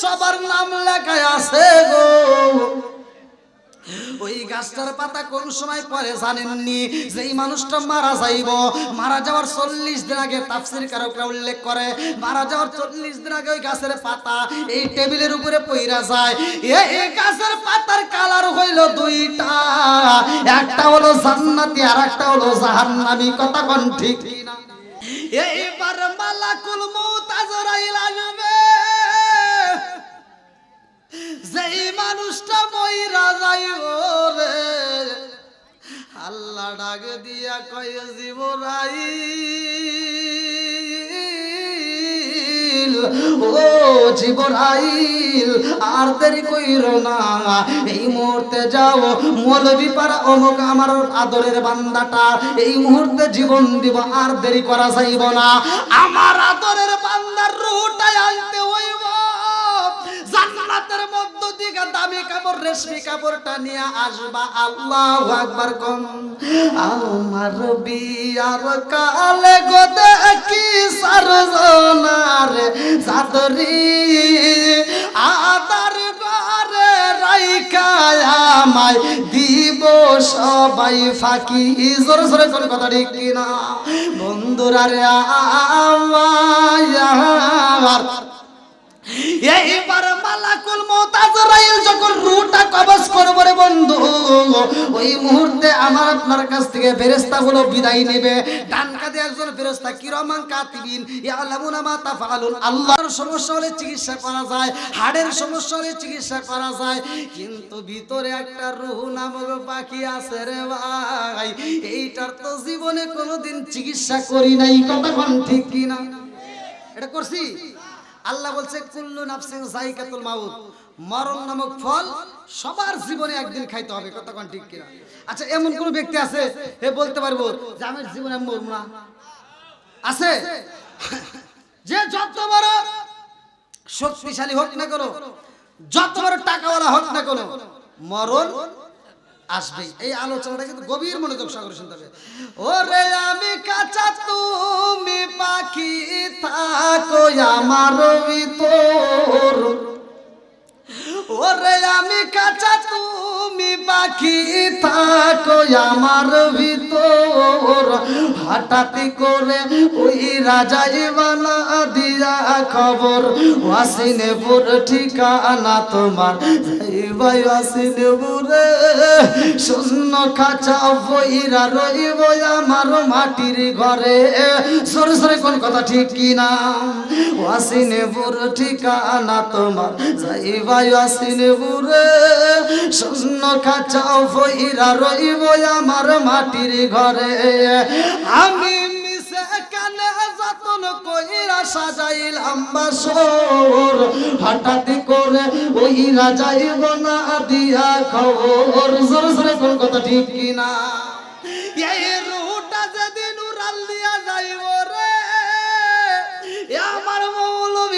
সবার নাম লেখায় আছে গো। ওই গাছটার পাতা কোন সময় পরে জানেননি? যেই মানুষটা মারা যাইব, মারা যাওয়ার চল্লিশ দিন আগে তাফসির কারকরা উল্লেখ করে, মারা যাওয়ার চল্লিশ দিন আগে ওই গাছের পাতা এই টেবিলের উপরে পইরা যায়। এই গাছের পাতার কালার হইল দুইটা। একটা হলো জান্নাতি আর একটা হলো জাহান্নামী। কথা কোন ঠিক কিনা? এইবার মালাকুল মউত আজরাইল যেই মানুষটা মইরা যাই রে আল্লাহ ডাক দিয়া কয় জীবরাই ও জীবরাইল, আর দেরি কইর না, এই মুহূর্তে যাও মৌলবী পাড়া অমুক আমার আদরের বান্দাটা, এই মুহূর্তে জীবন দিব, আর দেরি করা যাইব না। আমার আদরের বান্দার রুটাই আনতে জান্নাতের থেকে দামি কাপড়, রেশমি কাপড়টা নিয়ে আসবা। আল্লাহ আকবার কম। আমার বিয়ার কালে গোদে কি সারজনার সাদরি আদার ঘরে রাইকা আমায় দিব সবাই ফাঁকি। জোরে জোরে কোন কথা ঠিক কিনা? বন্ধুরা রে আমার মালাকুল মউত আজরাইল যখন রূহটা কবজ করবে বন্ধু, ওই মুহূর্তে আমার আপনার কাছ থেকে ফেরেশতাগুলো বিদায় নেবে। ডান কাঁধে একজন ফেরেশতা, কিরমান কাতিবিন? ইয়ালামুনা মা তাফআলুন। আল্লাহর সমস্যা হলে চিকিৎসা করা যায়, হাড়ের সমস্যা হলে চিকিৎসা করা যায়। কিন্তু ভিতরে একটা রুহ নামক পাখি আছে রে ভাই, এইটার তো জীবনে কোনোদিন চিকিৎসা করি নাই কথা ঠিক কিনা? এটা করছি? আল্লাহ বলছে, কুল্লু নাফসিন জাইকাতুল মাউত। মরণ নামক ফল সবার জীবনে একদিন খাইতে হবে কতক্ষণ ঠিক কিনা? আচ্ছা এমন কোন ব্যক্তি আছে? হে, বলতে পারব, যে আমার জীবনে আমি না। আছে? যে যত বড় শক্তিশালী হোক না করো যত বড় টাকাওয়ালা হোক না কোনো, মরণ আসবেই। এই আলোচনাটা কিন্তু গভীর মনোযোগ সাগরে শুনতে হবে। ওরে আমি কাঁচা, তুমি পাখি, থাকো আমার ভিতর। ওরে আমি কাঁচা তুমি পাখি থাকো আমার ভিতর? হঠাৎ করে ওই রাজাই দিয়া খবর। ওয়াসিনে পুর ঠিকানা তোমার। ভাই ওয়াসিনে পুরে শূন্য খাঁচা বইরা রইব আমার মাটির ঘরে। সরে সরে, কোন কথা ঠিক কিনা ওয়াসিনে পুর ঠিকানা তোমার। যাই ভাই ওয়াসিনে পুরে শূন্য খাঁচা বইরা রইব আমার মাটির ঘরে। আমি কইরা সাজাইলাম বাসর। হঠাৎ করে ওই রাজাইব না দিয়া খবর। জোরে জোরে কোন কথা ঠিক কিনা?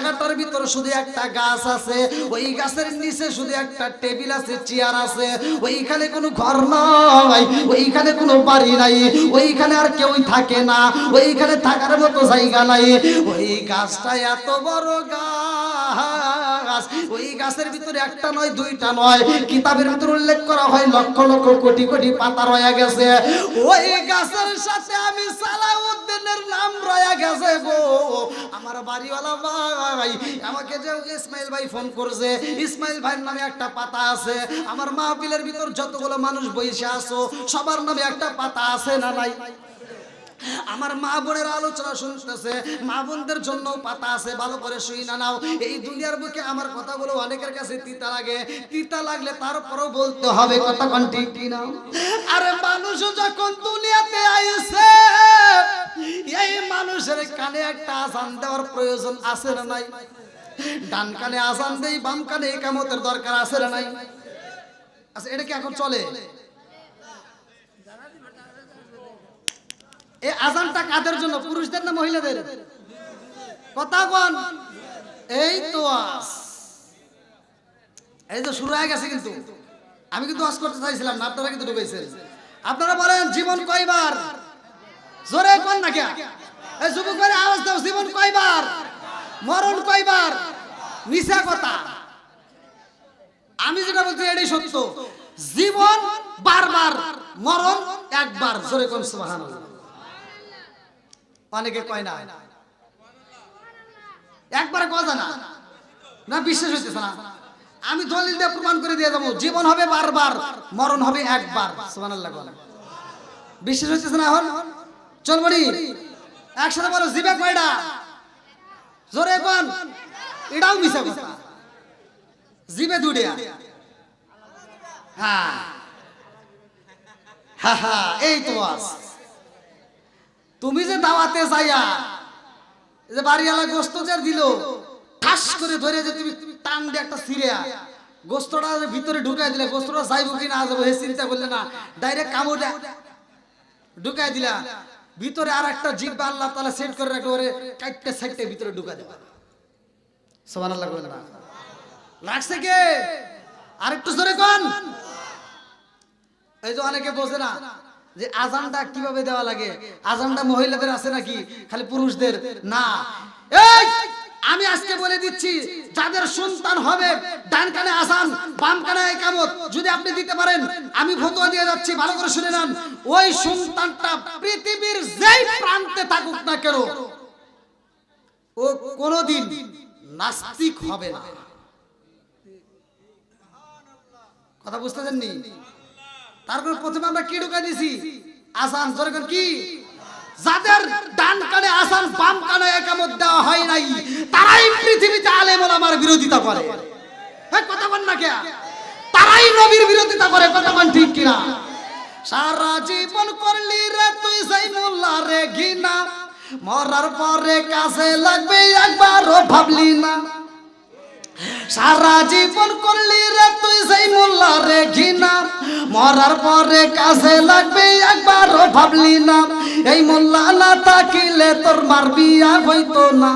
জায়গাটার ভিতরে শুধু একটা গাছ আছে, ওই গাছের নিচে শুধু একটা টেবিল আছে, চেয়ার আছে। ওইখানে কোনো ঘর নাই, ওইখানে কোনো বাড়ি নাই, ওইখানে আর কেউই থাকে না, ওইখানে থাকার মতো জায়গা নাই। ওই গাছটা এত বড় গাছ, ওই গাছের ভিতরে একটা নয়, দুইটা নয়। কিতাবের ভিতরে উল্লেখ করা হয়, লক্ষ লক্ষ কোটি কোটি পাতা রয়ে গেছে। ওই গাছের সাথে আমি সালাউদ্দিনের নাম রয়া গেছে গো। আমার বাড়িওয়ালা ভাই, আমাকে যে ইসমাইল ভাই ফোন করছে, ইসমাইল ভাইয়ের নামে একটা পাতা আছে। আমার মাহফিলের ভিতর যতগুলো মানুষ বইসে আসো সবার নামে একটা পাতা আছে না নাই? আমার মা বোনের আলোচনা শুনতেছে, মা বোনদের জন্য পাতা আছে, ভালো করে শুই না নাও। এই দুনিয়ার বুকে আমার কথাগুলো অনেকের কাছে তিতা লাগে। তিতা লাগলে তারপরও বলতে হবে কথা কোন ঠিক কিনা আরে মানুষ যখন দুনিয়াতে আইছে, এই মানুষের কানে একটা আজান দেওয়ার প্রয়োজন আছে না নাই? ডান কানে আজান দেই, বাম কানে একামতের দরকার আছে না নাই? আচ্ছা এটা কি এখন চলে? এই আজানটা কাদের জন্য? পুরুষদের না মহিলাদের? কথা কোন? এই তো এই তো শুরু হয়ে গেছে কিন্তু। আমি কিন্তু করতে চাইছিলাম না, আপনারা কিন্তু ঢুকেছেন আপনারা বলেন, জীবন কয়বার? জোরে কোন না কে এই যুবক ভাই আওয়াজ দাও, জীবন কয়বার? মরণ কয়বার? মিশা কথা। আমি যেটা বলছি এটাই সত্য। জীবন বারবার, মরণ একবার। জোরে কোন সুবহানাল্লাহ। অনেকে কয় না। একবারে কথা না। না বিশ্বাস হইতেছে না। আমি দলিল দিয়ে প্রমাণ করে দিয়ে দেবো জীবন হবে বারবার মরণ হবে একবার। সুবহানাল্লাহ বলেন। বিশ্বাস হইতেছে না এখন? চলবনি একসাথে বলো জিবে কয়টা জোরে কোন? এটাও মিশা কথা। জিবে দুডিয়া হ্যাঁ। হ্যাঁ হ্যাঁ এই তো বাস তুমি যে দাওয়াতে যাইয়া যে বাড়িওয়ালা গোস্ত দিল, ঠাস করে ধরে যে তুমি টান দিয়ে একটা সিরিয়া, গোস্তটা ভিতরে ঢুকাই দিলে, গোস্তটা যাইবো কি না যাব হে চিন্তা করলে না ডাইরেক্ট কামড় ঢুকাই দিলা। ভিতরে আর একটা জিব্বা আল্লাহ তালা সেট করে রাখলে, ওরে কাইটটা সাইডটা ভিতরে ঢুকা দেবা সমান আল্লাহ বলে না। লাগছে কে? আরেকটু জোরে কোন। এই যে অনেকে বোঝে না যে আজানটা কীভাবে দেওয়া লাগে? আজানটা মহিলাদের আছে নাকি? খালি পুরুষদের? না। আমি আজকে বলে দিচ্ছি, যাদের সন্তান হবে, ডান কানে আসান বাম কানে একামত, যদি আপনি দিতে পারেন, আমি ফতোয়া দিয়ে যাচ্ছি, ভালো করে শুনে নেন। ওই সন্তানটা পৃথিবীর যেই প্রান্তে থাকুক না কেন, ও কোনোদিন নাস্তিক হবে না। কথা বুঝতেছেন নি? তারপর প্রথমে আমরা কি ঢুকা দিছি? আসান যেরকম কি? যাদের ডান কানে আসান বাম কানে একামত দেওয়া হয় নাই, তারাই পৃথিবীতে আলেম ওলামার বিরোধিতা করে। হ্যাঁ কথা বল না কে তারাই নবীর বিরোধিতা করে, কথা বল ঠিক কিনা? সারা জীবন করলি রে তুই সেই মোল্লা রে ঘিনা মরার পরে কাছে লাগবে একবারও ভাবলি না। সারা জীবন করলি রে তুই সেই মোল্লা রে ঘিনা মরার পরে কাছে লাগবে একবারও ভাবলি না। এই মোল্লা না তাকিলে তোর মার বিয়া হইতো না।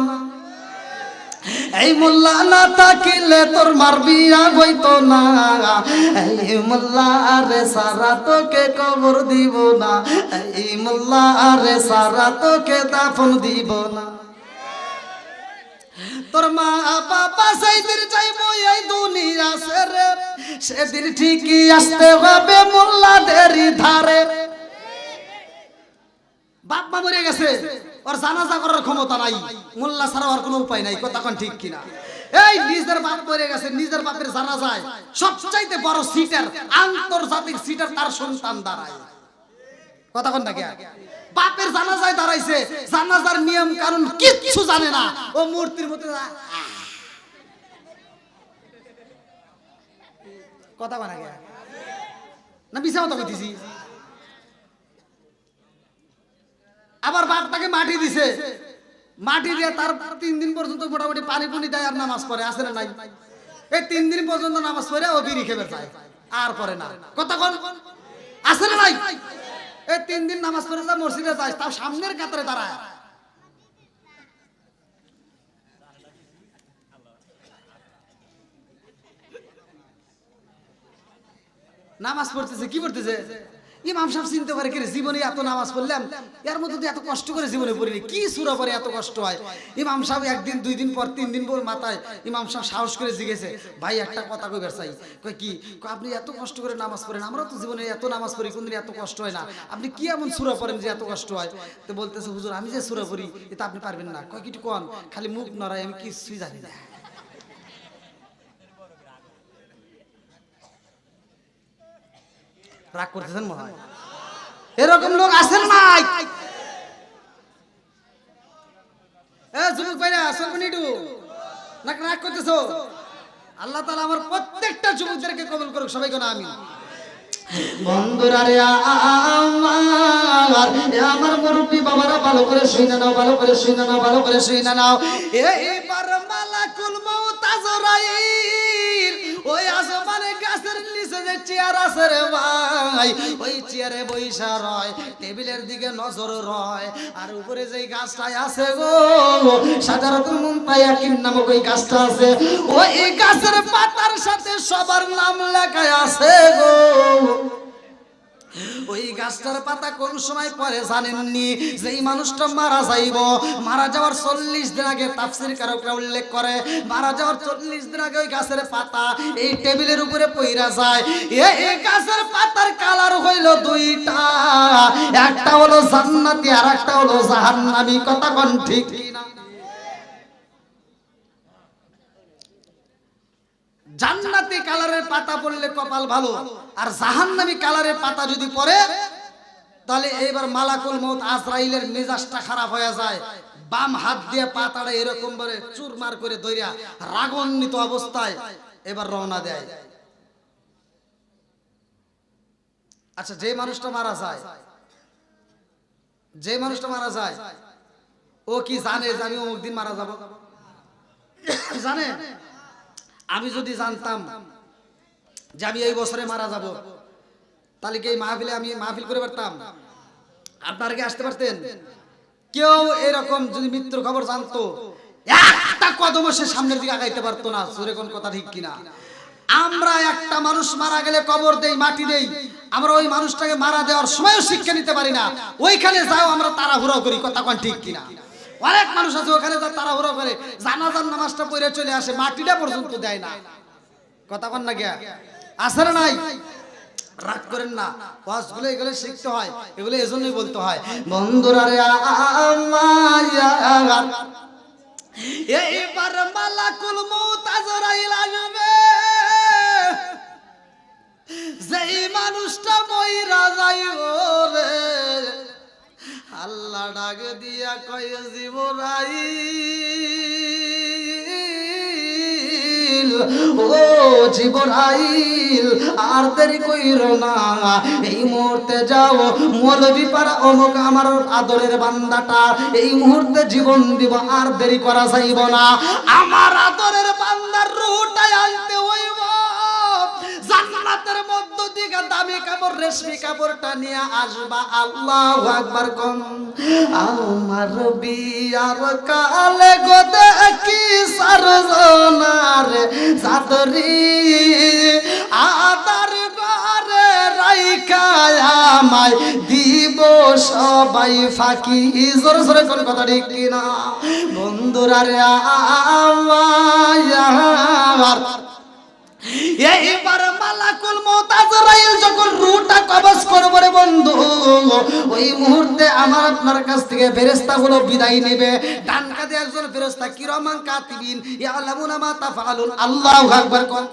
এই মোল্লা না তাকিলে তোর মার বিয়া হইতো না। এই মোল্লা রে সারা তোকে কবর দিব না। এই মোল্লা রে সারা তোকে দাফন দিব না। তোর মা বাবা সেইদিন চাইব এই দুনিয়া সেরে সেদিন ঠিকই আসতে হবে মোল্লাদের ধারে। বাপ মা মরে গেছে, ওর জানাজা করার ক্ষমতা নাই, মোল্লা ছাড়া আর কোনো উপায় নাই, কথা ঠিক কিনা? এই নিজের বাপ মরে গেছে, নিজের বাপের জানাজায় সবচাইতে বড় সিটার আন্তর্জাতিক সিটার তার সন্তান দাঁড়ায়। কথা কোন নাকি বাপের জানাজায় দাঁড়াইছে। জানাজার নিয়ম কারণ কিচ্ছু জানে না। ও মূর্তির মধ্যে কথা কোন নাকি না বিছা কথা কইতেছি। আবার বাপটাকে মাটি দিছে। মাটি দিয়ে তার তিন দিন পর্যন্ত মোটামুটি পানি পুনি দেয় আর নামাজ পড়ে আসে না নাই? এই তিন দিন পর্যন্ত নামাজ পড়ে ও বিড়ি খেবে যায় আর পরে না। কথা কোন। আসে না নাই? এই তিন দিন নামাজ পড়ে যা, মসজিদে যায় তার সামনের কাতারে দাঁড়ায়। নামাজ পড়তেছে, কি পড়তেছে? ইমাম সাহেব চিনতে পারে কিরে জীবনে এত নামাজ পড়লাম এর মধ্যে তো এত কষ্ট করে জীবনে পড়িনি কি সুরা পরে এত কষ্ট হয়? ইমাম সাহেব একদিন দুই দিন পর তিন দিন পর মাথায় ইমাম সাহেব সাহস করে জিজ্ঞেসে ভাই একটা কথা কই চাই। কই কি? কয়, আপনি এত কষ্ট করে নামাজ পড়েন আমরা তো জীবনে এত নামাজ পড়ি কোনদিন এত কষ্ট হয় না। আপনি কি এমন সুরা পড়েন যে এত কষ্ট হয়? তো বলতেছে হুজুর আমি যে সুরা পড়ি এটা আপনি পারবেন না। কয় কিছু কন খালি মুখ নড়াই আমি কিছুই জানি না। রাগ করতেছেন মনে হয়। এরকম লোক আছেন নাই। করুক না আমি আমার মুরব্বী বাবারা ভালো করে শুনে নাও, ভালো করে শুনে নাও, ভালো করে শুনে নাও। এ আছে ভাই? ওই চেয়ারে বইসা রয়, টেবিলের দিকে নজর রয়। আর উপরে যে গাছটাই আছে গো সাধারণত মুম্পাইয়া কিন নামক ওই গাছটা আছে। ওই গাছের পাতার সাথে সবার নাম লেখা আছে গো। গাছটার পাতা কোন সময় পরে জানেননি? যে এই মানুষটা মারা যাইব, মারা যাওয়ার চল্লিশ দিন আগে তাফসির কারকরা উল্লেখ করে, মারা যাওয়ার চল্লিশ দিন আগে ওই গাছের পাতা এই টেবিলের উপরে পইরা যায়। এই গাছের পাতার কালার হইল দুইটা। একটা হলো জান্নাতি আর একটা হলো জাহান্নামী। কথা কোন ঠিক জান্নাতি কালারের পাতা পড়লে কপাল ভালো, আর জাহান্নামী কালারের পাতা যদি পড়ে তাহলে এইবার মালাকুল মৌত আজরাইলের মেজাজটা খারাপ হয়ে যায়। বাম হাত দিয়ে পাতাটা এরকম করে চুরমার করে দইরা রাগান্বিত অবস্থায় এবার রওনা দেয়। আচ্ছা যে মানুষটা মারা যায়, যে মানুষটা মারা যায়, ও কি জানে যে আমি অমুক দিন মারা যাব? জানে? আমি যদি জানতাম যে আমি এই বছরে মারা যাব তাহলে কি এই মাহফিলে আমি মাহফিল করে পারতাম? আপনারা কি আসতে পারতেন? কেউ এরকম যদি মৃত্যুর খবর জানতো, একটা কদম সে সামনের দিকে আগাইতে পারতো না, সুরে কোন কথা ঠিক কিনা? আমরা একটা মানুষ মারা গেলে কবর দেই, মাটি দেই, আমরা ওই মানুষটাকে মারা দেওয়ার সময়ও শিক্ষা নিতে পারি না। ওইখানে যাও, আমরা তাড়াহুড়ো করি, কথা কোন ঠিক কিনা? অনেক মানুষ আছে, ওখানে যা তাড়াহুড়ো করে, জানাজার নামাজটা পড়ে চলে আসে, মাটিটা পর্যন্ত দেয় না। কথা কন না গিয়া আছে না নাই? রাগ করেন না। ওয়াজগুলো এগুলো শিখতে হয়, এগুলো এজন্যই বলতে হয়। বন্ধুরা রে আমার এইবার মালাকুল মউত আজরাইল আসবে যেই মানুষটা মইরা যাইব রে, আল্লাহ ডাক দিয়া কয় জীবরাই ও জীবরাইল আর দেরি কইর না। এই মুহূর্তে যাও মৌলবী পাড়া অমুক আমার আদরের বান্দাটা। এই মুহূর্তে জীবন দিব, আর দেরি করা যাইব না। আমার আদরের বান্দার রুটাই আনতে হইব। জান্নাতের মধ্য থেকে দামি কাপড়, রেশমি কাপড়টা নিয়ে আসবা। আল্লাহ আকবার কম। আমার বিয়ার কালে গো দেখি সারজনার সাদরি আদার ঘরে রাইখা আমায় দিব সবাই ফাঁকি। জোরে জোরে কোন কথা ঠিক কিনা? বন্ধুরা রে আমার এইবার মালাকুল মউত আজরাইল যখন রূহটা কবজ করবে রে বন্ধু, ওই মুহূর্তে আমার আপনার কাছ থেকে ফেরেশতাগুলো বিদায় নেবে। ডান কাঁধে একজন ফেরেশতা, কিরামান কাতিবিন, ইয়ালামুনা মা তাফআলুন, আল্লাহু আকবার কোন।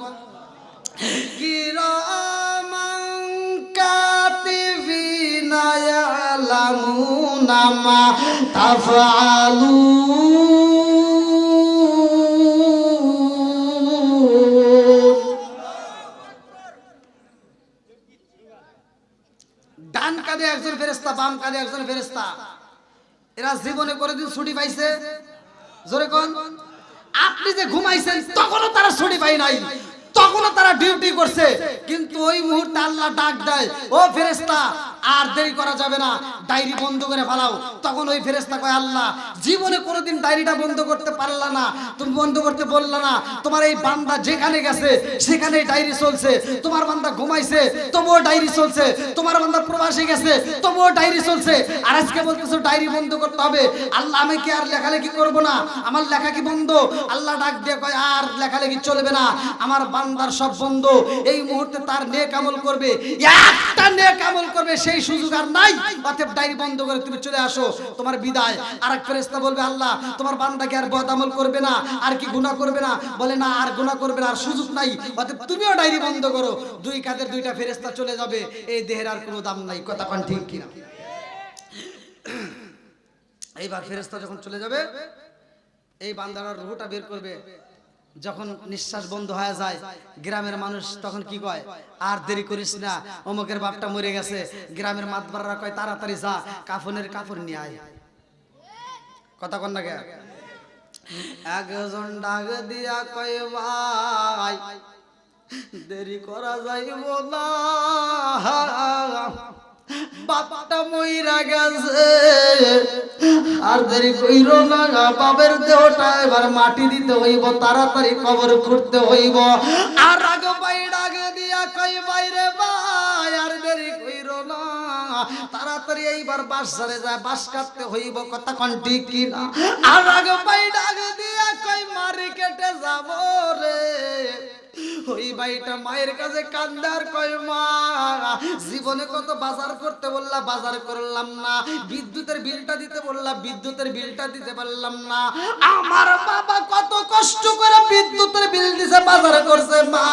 কিরামান কাতিবিনা, ইয়ালামুনা মা তাফআলুন। কাঁধে একজন ফেরেস্তা এরা জীবনে করে দিন ছুটি পাইছে? জোরে কোন। আপনি যে ঘুমাইছেন, তখনও তারা ছুটি পাই নাই। তখনও তারা ডিউটি করছে। কিন্তু ওই মুহূর্তে আল্লাহ ডাক দেয়, ও ফেরেস্তা আর দেরি করা যাবে না। ডায়েরি বন্ধ করে ফেলাও। তখন ওই ফেরেস্তা কয়, আল্লাহ, জীবনে কোনোদিন ডায়েরিটা বন্ধ করতে পারলা না। তুমি বন্ধ করতে বললা না। তোমার এই বান্দা যেখানে গেছে সেখানে ডায়েরি চলছে। তোমার বান্দা ঘুমাইছে, তবুও ডায়েরি চলছে। তোমার বান্দা প্রবাসী গেছে, তবুও ডায়েরি চলছে। আর আজকে বলতেছো, ডায়েরি বন্ধ করতে হবে। আল্লাহ, আমি কি আর লেখালেখি করব না? আমার লেখা কি বন্ধ। আল্লাহ ডাক দিয়ে কয়, আর লেখালেখি চলবে না। আমার বান্দার সব বন্ধ। এই মুহূর্তে তার নেক আমল করবে। একটা নেক আমল করবে সেই সুযোগ আর নাই। অতএব ডায়েরি বন্ধ করে তুমি চলে আসো। তোমার বিদায়। আর এক ফেরেশতা বলবে, আল্লাহ, তোমার বান্দাকে আর বদ আমল করবে না, আর কি গুনাহ করবে না? বলে, না, আর গুনাহ করবে না, আর সুযোগ নাই। অতএব তুমিও ডায়েরি বন্ধ করো। দুই কাদের দুইটা ফেরেশতা চলে যাবে। এই দেহের আর কোনো দাম নাই। কথা পান ঠিক কিনা? এইবার ফেরেশতা যখন চলে যাবে, এই বান্দার রুহটা বের করবে। যখন নিঃশ্বাস বন্ধ হয়ে যায়, গ্রামের মানুষ তখন কি কয়? আর দেরি করিস না, অমুকের বাপটা মরে গেছে। গ্রামের মাতবাররা কয়, তাড়াতাড়ি যা, কাফনের কাপড় নিয়ে আয়। কথা কন না? একজন ডাক দিয়া কয়, ভাই, দেরি করা যাইব না। বাপটা মইরা গেছে। আর দেরি কইর না বাবের দেহটা এবার মাটি দিতে হইব, তাড়াতাড়ি কবর খুঁড়তে হইব। আর আগ ভাই ডাক দিয়া কই বাইরে ভাই, আর দেরি কইর না। তাড়াতাড়ি এইবার বাস সারে যায় বাস কাটতে হইব, কথা কন ঠিক কিনা আর আগ ভাই ডাক দিয়া কই মারি কেটে যাব রে। ওই ভাইটা মায়ের কাছে কান্দার কয়, মা জীবনে কত বাজার করতে বললা, বাজার করলাম না। বিদ্যুতের বিলটা দিতে বললা, বিদ্যুতের বিলটা দিতে পারলাম না। আমার বাবা কত কষ্ট করে বিদ্যুতের বিল দিছে, বাজার করছে, মা।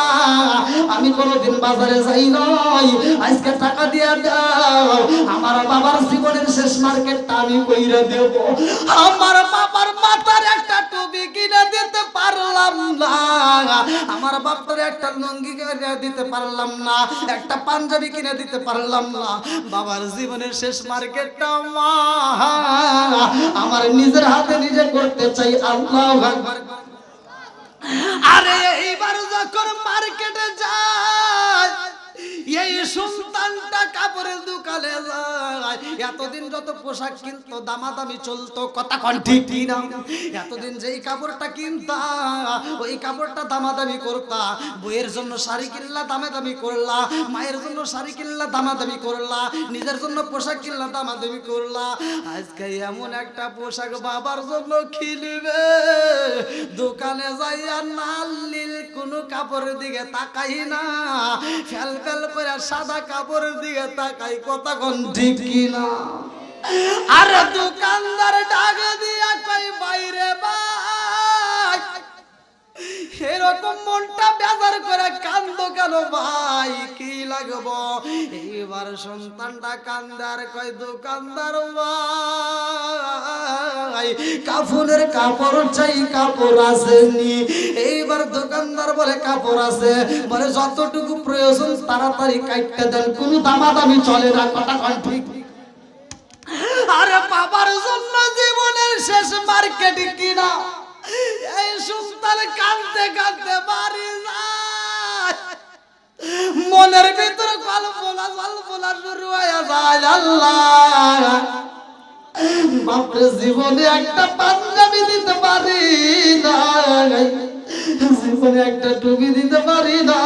আমি কোনোদিন বাজারে যাই নাই। আজকে টাকা দিয়া দাও। আমার বাবার জীবনের শেষ মার্কেটটা আমি কইরা দেব। আমার বাবার মাথার একটা পারলাম না। আমার বাপরে একটা লুঙ্গি কিনে দিতে পারলাম না, একটা পাঞ্জাবি কিনে দিতে পারলাম না। বাবার জীবনের শেষ মার্কেটটা মা আমার নিজের হাতে নিজে করতে চাই, আল্লাহ আরে এইবার যখন মার্কেটে যায় এই সন্তানটা কাপড়ের দোকানে যায়। এতদিন যত পোশাক কিনতো, দামাদামি চলতো, কথা কন ঠিক কি এতদিন যেই কাপড়টা কিনতা, ওই কাপড়টা দামাদামি করতা। বইয়ের জন্য শাড়ি কিনলা দামে দামি করলা। মায়ের জন্য শাড়ি কিনলা, দামাদামি করলা। নিজের জন্য পোশাক কিনলা, দামাদামি করলা। আজকে এমন একটা পোশাক বাবার জন্য কিনবে। দোকানে যাইয়া নাল নীল কোনো কাপড়ের দিকে তাকাই না। ফেল ফেল করে সাদা কাপড়ের দিকে তাকাই কথা কোন ঠিক কিনা? আর দোকানদার ডাক দিয়া কই বাইরে ভাই এরকম মনটা বেজার করে কান্দো কেন ভাই? কি লাগবো? এইবার সন্তানটা কান্দার কয় দোকানদার ভাই কাপড়ের কাপড় চাই, কাপড় আসেনি। এইবার দোকানদার বলে, কাপড় আছে। বলে, যতটুকু প্রয়োজন তাড়াতাড়ি কাটতে দেন, কোনো দামাদামি চলে না। কথা ঠিক। আরে বাবার জন্য জীবনের শেষ মার্কেট কিনা? এই সুলতান কাঁদতে কাঁদতে বাড়ি যায়। মনের ভিতরে কল্পনা কল্পনা শুরু হয়ে বাপরে জীবনে একটা পাঞ্জাবি দিতে পারি না জীবনে একটা টুপি দিতে পারি না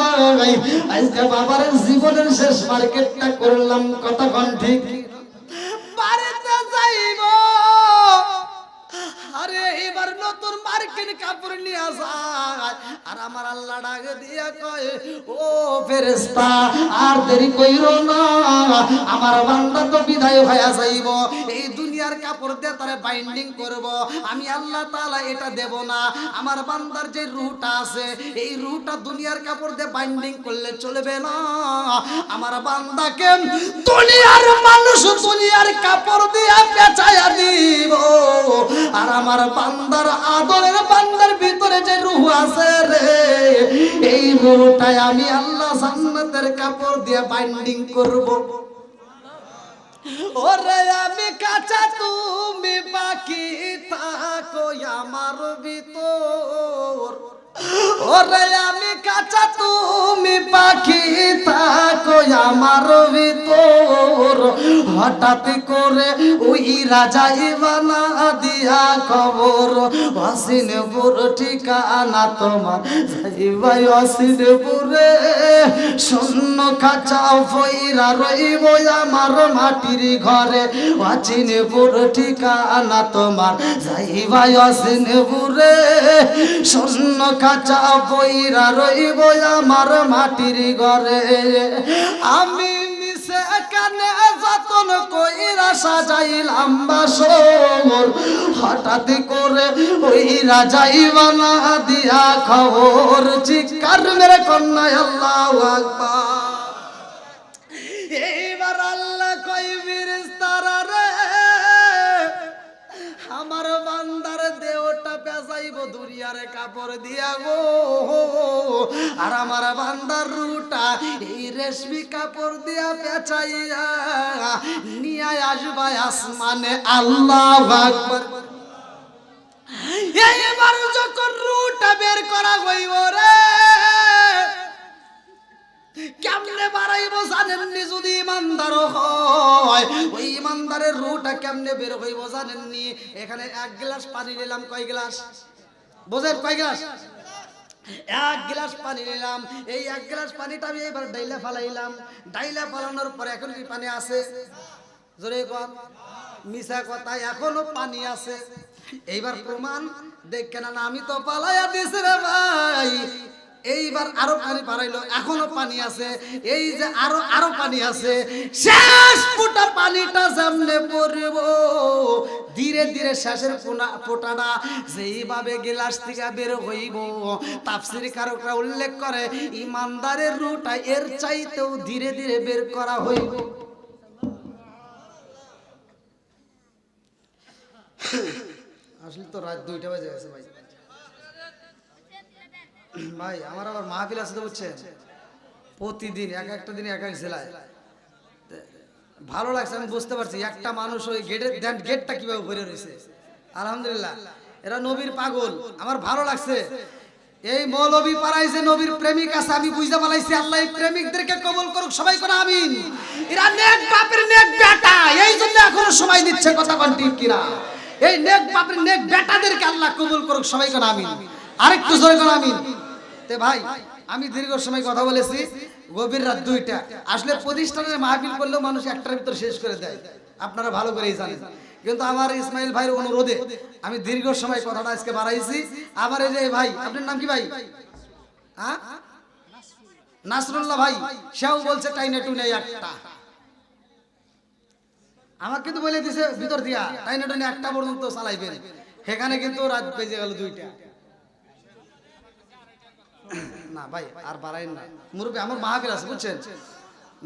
আজকে বাবার জীবনের শেষ মার্কেটটা করলাম কতক্ষণ ঠিক। আরে, এবার নতুন মার্কেট কাপড় নিয়ে যায়। আর আমার আল্লাহ ডাক দিয়া কয়, ও ফেরেস্তা আর দেরি কইরো না। আমার বান্দা তো বিদায় হয়ে যাইব। এই দুনিয়ার কাপড় দিয়ে তারে বাইন্ডিং করব। আমি আল্লাহ তাআলা এটা দেব না। আমার বান্দার যে রুহটা আছে, এই রুহটা দুনিয়ার কাপড় দিয়ে বাইন্ডিং করলে চলবে না। আমার বান্দাকে দুনিয়ার মানুষ দুনিয়ার কাপড় দিয়ে পেঁচাইয়া দিব। আর আমার বান্দার আদরের বান্দার ভিতরে যে রুহ আছে রে, এই রুহটাই আমি আল্লাহ জান্নাতের কাপড় দিয়ে বাইন্ডিং করব। ওরে আমি কাঁচা তুমি বাকি থাকো আমার ভিতর। ওরে আমি কাঁচা, তুমি পাখি, থাকো আমার ভিতর। হঠাৎ করে ওই রাজা ইবানা দিয়া খবর, অসিনপুর ঠিকানা তোমার যাইবাই অসিনপুরে। শূন্য কাঁচা ফইরা রইব আমার মাটির ঘরে। অচিনপুর ঠিকানা তোমার যাইবাই অসিনপুরে। শূন্য কাঁচা বইরা রইব আমার মাটির ঘরে। আমি মিশে কানে যতন কইরা সাজাইলাম বাসর। হঠাৎ করে ওই রাজাই না দিয়া খবর। চিকার মেরে কন্যা আল্লাহ আকবার। ফিরিস্তারা রে আমার বান্দার দেহটা রুটা পেঁচাইব দুরিয়ারে কাপড় দিয়া গো। আর আমার বান্দার রুটা এই রেশমি কাপড় দিয়া পেঁচাইয়া নিয়ে আসবাই আসমানে আল্লাহ এইবার যখন রুটা বের করা হইব রে কেমনে বাড়াইব জানেননি যদি ইমানদার হয়? ওই ইমানদারের রুটা কেমনে বের হইব জানেননি? এখানে এক গ্লাস পানি নিলাম কয় গ্লাস? বোঝেন কয় গ্লাস? এক গ্লাস পানি নিলাম। এই এক গ্লাস পানিটা আমি এবার ডাইলা ফালাইলাম। ডাইলা ফালানোর পরে এখন কি পানি আছে? জোরে কর মিশা কথা এখনও পানি আছে। এইবার প্রমাণ দেখে না না, আমি তো পালাইয়া দিছি রে ভাই। এইবার আরও পানি বাড়াইলো, এখনও পানি আছে। এই যে আরও আরও পানি আছে। শেষ ফুটা পানিটা সামনে পড়ব, ধীরে ধীরে শেষের ফোঁটাটা যেইভাবে গিলাস থেকে বের হইব, তাফসির কারকরা উল্লেখ করে, ইমানদারের রুটা এর চাইতেও ধীরে ধীরে বের করা হইব। আসলে তো রাত দুইটা বাজে গেছে ভাই। ভাই, আমার আবার মাহফিল আছে তো বুঝছেন? প্রতিদিন, এক একটা দিন এক এক জেলায়। ভালো লাগছে, আমি বুঝতে পারছি, একটা মানুষ ওই গেটের গেটটা কীভাবে ভরে রয়েছে। আলহামদুলিল্লাহ, এরা নবীর পাগল, আমার ভালো লাগছে। এই মৌলবী পাড়ায় যে নবীর প্রেমিক আছে, আমি বুঝতে পারলাইছি, আল্লাহ প্রেমিকদেরকে কবল করুক, সবাই করে আমিন। এরা নেক বাপের নেক বেটা, এই জন্য এখনও সময় দিচ্ছে, কথা কোন ঠিক কিনা? এই নেক বাপের নেক বেটাদেরকে আল্লাহ কবুল করুক, সবাই করে আমিন। আরেকটু জোরে করে আমিন। তে ভাই, আমি দীর্ঘ সময় কথা বলেছি, গভীর রাত দুইটা। আসলে প্রতিষ্ঠানের মাহফিল করলেও মানুষ একটার ভিতর শেষ করে দেয়। আপনারা ভালো করেই জানেন। কিন্তু আমার ইসমাইল ভাইয়ের অনুরোধে আমি দীর্ঘ সময় কথাটা আজকে বাড়াইছি। আমার এই যে ভাই, আপনার নাম কি ভাই? হ্যাঁ? নাসরুল্লাহ ভাই, সেও বলছে টাইনে টুনে একটা। আমাকে কিন্তু বলে দিছে ভিতর দিয়া, টাইনে টুনে একটা পর্যন্ত চালাইবেন। সেখানে কিন্তু রাত বেজে গেল দুইটা। না, ভাই, আর বাড়াইন না। মুরব্বী, আমার মাহফিল আছে, বুঝছেন?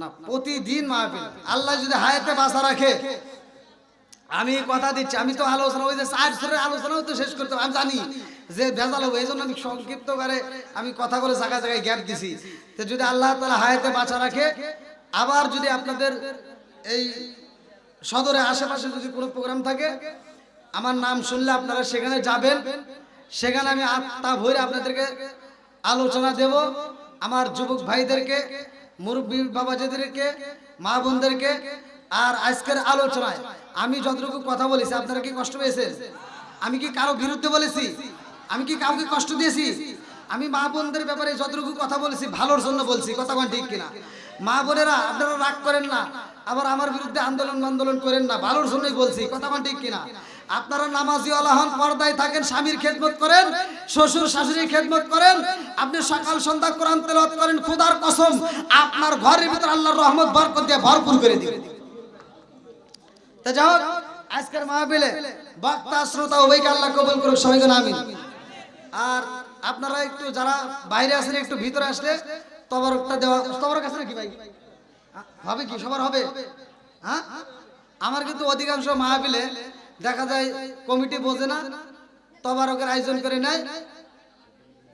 না, প্রতিদিন মাহফিল। আল্লাহ যদি হায়াতে বাসা রাখে, আমি কথা দিচ্ছি, আমি তো আলোচনা, ওই যে চার সুরের আলোচনাও তো শেষ করতে আমি জানি যে ভেজাল হবে এই জন্য আমি সংক্ষিপ্ত করে আমি কথা বলে জায়গায় জায়গায় গ্যাপ দিছি। তো যদি আল্লাহ তালা হায়াতে বাঁচা রাখে, আবার যদি আপনাদের এই সদরে আশেপাশে যদি কোনো প্রোগ্রাম থাকে, আমার নাম শুনলে আপনারা সেখানে যাবেন। সেখানে আমি আত্মা ভরে আপনাদেরকে আলোচনা দেব আমার যুবক ভাইদেরকে, মুরব্বী বাবাজিদেরকে, মা বোনদেরকে আর আজকের আলোচনায়। আমি যতটুকু কথা বলেছি, আপনারা কি কষ্ট পেয়েছেন? আমি কি কারও বিরুদ্ধে বলেছি? আমি কি কাউকে কষ্ট দিয়েছি? আমি মা বোনদের ব্যাপারে যতটুকু কথা বলেছি, ভালোর জন্য বলছি, কথা কোন ঠিক কিনা? মা বোনেরা, আপনারা রাগ করেন না, আবার আমার বিরুদ্ধে আন্দোলন আন্দোলন করেন না, ভালোর জন্যই বলছি, কথা কোন ঠিক কিনা? আপনারা নামাজি আলাহন পর্দায় থাকেন, স্বামীর খেদমত করেন, শ্বশুর শাশুড়ির খেদমত করেন, আপনি সকাল সন্ধ্যা কোরআন তেলাওয়াত করেন, খোদার কসম, আপনার ঘরের ভিতর আল্লাহর রহমত, বরকত দিয়ে ভরপুর করে দিবেন। তা হোক, আজকের মাহফিলে বক্তা, শ্রোতা উভয়কে আল্লাহ কবুল করুক সবাইকে আমিন। আর আপনারা একটু যারা বাইরে আছেন, একটু ভিতরে আসলে তবরকটা দেওয়া, তবরক আছে নাকি ভাই? হবে কি? সবার হবে? হ্যাঁ? আমার কিন্তু অধিকাংশ মাহফিলে দেখা যায় কমিটি বোঝে না, তবারকের আয়োজন করে নেয়,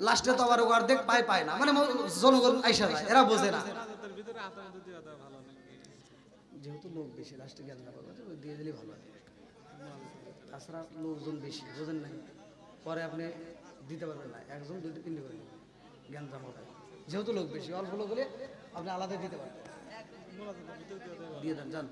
লাস্টে তবারক অর্ধেক পায় পায় না। মানে জনগণ আইসা যায়, এরা বোঝে না। যেহেতু লোক বেশি, লাস্টে পাবে ওই দিয়ে দিলেই ভালো হয়। তাছাড়া লোকজন বেশি, বোঝেন নাই? পরে আপনি দিতে পারবেন না, একজন, দুইটা, তিনটে করে জ্ঞান জমা যেহেতু লোক বেশি, অল্প লোক হলে আপনি আলাদা দিতে পারবেন। দিয়ে দেন, যান।